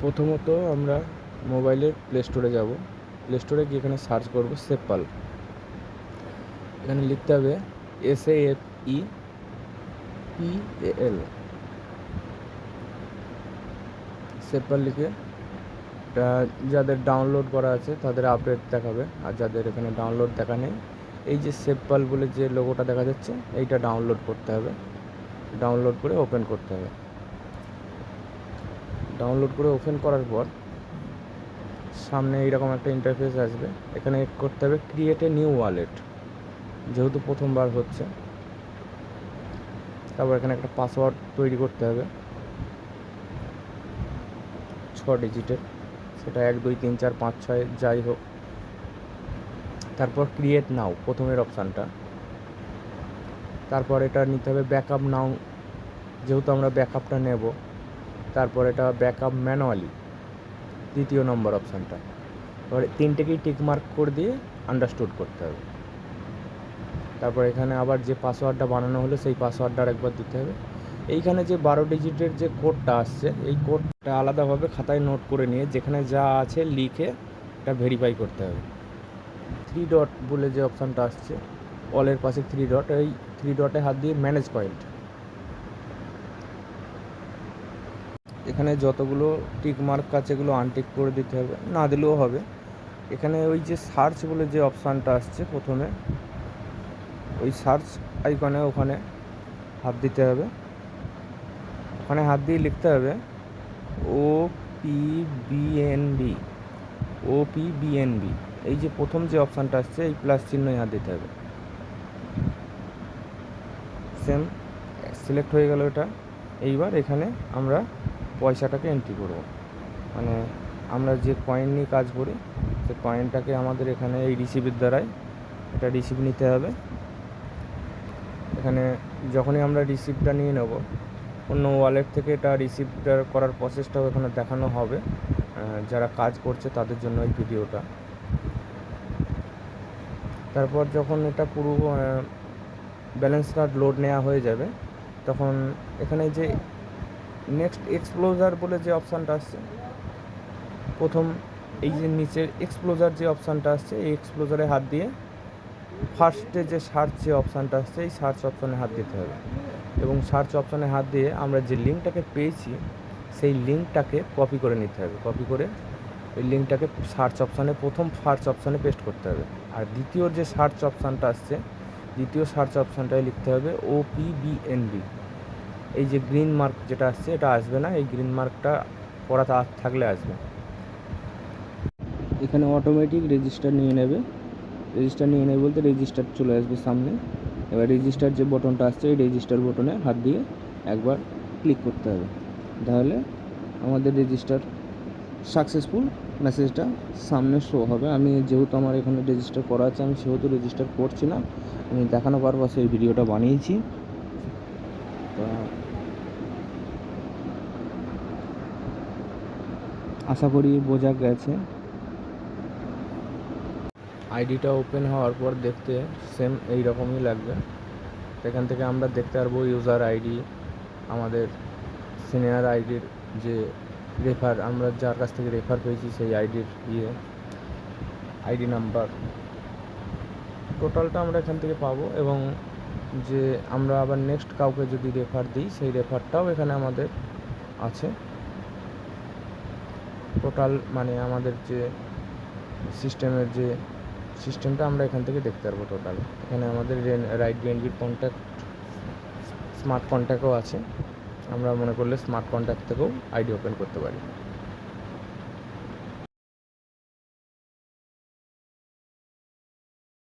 প্রথমত আমরা মোবাইলের প্লে স্টোরে যাব। প্লে স্টোরে গিয়ে এখানে সার্চ করব সেপাল এখানে লিখতে হবে S A F E P L sepal লিখে যাদের ডাউনলোড করা আছে তাদের আপডেট দেখাবে। আর যাদের এখানে ডাউনলোড দেখা নেই, এই যে সেপাল বলে যে লোগোটা দেখা যাচ্ছে, এইটা ডাউনলোড করতে হবে। ডাউনলোড করে ওপেন করতে হবে। ডাউনলোড করে ওপেন করার পর সামনে এইরকম একটা ইন্টারফেস আসবে। এখানে করতে হবে ক্রিয়েট এ নিউ ওয়ালেট যেহেতু প্রথমবার হচ্ছে। তারপর এখানে একটা পাসওয়ার্ড তৈরি করতে হবে। ছ ডিজিটের সেটা এক, দুই, তিন, চার, পাঁচ, ছয়, যাই হোক। তারপর ক্রিয়েট নাও প্রথমের অপশানটা তারপর এটা নিতে হবে ব্যাকআপ নাও যেহেতু আমরা ব্যাকআপটা নেব। তারপর এটা ব্যাকআপ ম্যানুয়ালি দ্বিতীয় নম্বর অপশানটা এবারে তিনটেকেই টিক মার্ক করে দিয়ে আন্ডারস্টুড করতে হবে। তারপর এখানে আবার যে পাসওয়ার্ডটা বানানো হলো, সেই পাসওয়ার্ডটা আর একবার দিতে হবে। এইখানে যে বারো ডিজিটের যে কোডটা আসছে, এই কোডটা আলাদাভাবে খাতায় নোট করে নিয়ে যেখানে যা আছে লিখে এটা ভেরিফাই করতে হবে। থ্রি ডট বলে যে অপশানটা আসছে অলের পাশে থ্রি ডট এই থ্রি ডটে হাত দিয়ে ম্যানেজ পয়েন্ট এখানে যতগুলো টিক মার্ক আছে, এগুলো আনটিক করে দিতে হবে। না দিলেও হবে। এখানে ওই যে সার্চ বলে যে অপশানটা আসছে প্রথমে, ওই সার্চ আইকনে ওখানে হাত দিতে হবে। ওখানে হাত দিয়ে লিখতে হবে O P BNB O P BNB এই যে প্রথম যে অপশানটা আসছে, এই প্লাস চিহ্নই হাত দিতে হবে। সেম সিলেক্ট হয়ে গেল এটা। এইবার এখানে আমরা পয়সাটাকে এন্ট্রি করব। মানে আমরা যে কয়েন নিয়ে কাজ করি, সে কয়েনটাকে আমাদের এখানে এই রিসিভের দ্বারাই এটা রিসিভ নিতে হবে। এখানে যখনই আমরা রিসিপ্টটা নিয়ে নেব, অন্য ওয়ালেট থেকে এটা রিসিপ্টটা করার প্রসেসটাও এখানে দেখানো হবে যারা কাজ করছে তাদের জন্য এই ভিডিওটা তারপর যখন এটা পুরো ব্যালেন্স কার্ড লোড নেওয়া হয়ে যাবে, তখন এখানে যে নেক্সট এক্সপ্লোজার বলে যে অপশানটা আসছে। প্রথম এই যে নিচের এক্সপ্লোজার যে অপশানটা আসছে, এই এক্সপ্লোজারে হাত দিয়ে ফার্স্টে যে সার্চ যে অপশানটা আসছে, এই সার্চ অপশানে হাত দিতে হবে। এবং সার্চ অপশানে হাত দিয়ে আমরা যে লিঙ্কটাকে পেয়েছি, সেই লিঙ্কটাকে কপি করে নিতে হবে। কপি করে ওই লিঙ্কটাকে সার্চ অপশানে প্রথম সার্চ অপশানে পেস্ট করতে হবে। আর দ্বিতীয় যে সার্চ অপশানটা আসছে, দ্বিতীয় সার্চ অপশানটায় লিখতে হবে ও পি বি এই যে গ্রিন মার্ক যেটা আসছে, এটা আসবে না। এই গ্রিন মার্কটা করা থাকলে আসবে এখানে অটোমেটিক রেজিস্টার নিয়ে নেবে। রেজিস্টার নিয়ে নেবে বলতে রেজিস্টার চলে আসবে সামনে। এবার রেজিস্টার যে বটনটা আসছে, এই রেজিস্টার বটনে হাত দিয়ে একবার ক্লিক করতে হবে। তাহলে আমাদের রেজিস্টার সাকসেসফুল মেসেজটা সামনে শো হবে। আমি যেহেতু আমার এখানে রেজিস্টার করা আছে, আমি সেহেতু রেজিস্টার করছি না। আমি দেখানো পারপাসে এই ভিডিওটা বানিয়েছি। আশা করি বোঝা গেছে। আইডিটা ওপেন হওয়ার পর দেখতে সেম এই রকমই লাগবে। সেখান থেকে আমরা দেখতে পারব ইউজার আইডি, আমাদের সিনিয়র আইডির যে রেফার, আমরা যার কাছ থেকে রেফার পেয়েছি সেই আইডির ইয়ে আইডি নাম্বার। টোটালটা আমরা এখান থেকে পাবো এবং যে আমরা আবার নেক্সট কাউকে যদি রেফার দিই, সেই রেফারটাও এখানে আমাদের আছে। টোটাল মানে আমাদের যে সিস্টেমের যে সিস্টেমটা আমরা এখান থেকে দেখতে পারব টোটাল এখানে আমাদের রাইট বিএনবির কন্ট্যাক্ট স্মার্ট কন্ট্যাক্টও আছে। আমরা মনে করলে স্মার্ট কন্ট্যাক্ট থেকেও আইডি ওপেন করতে পারি।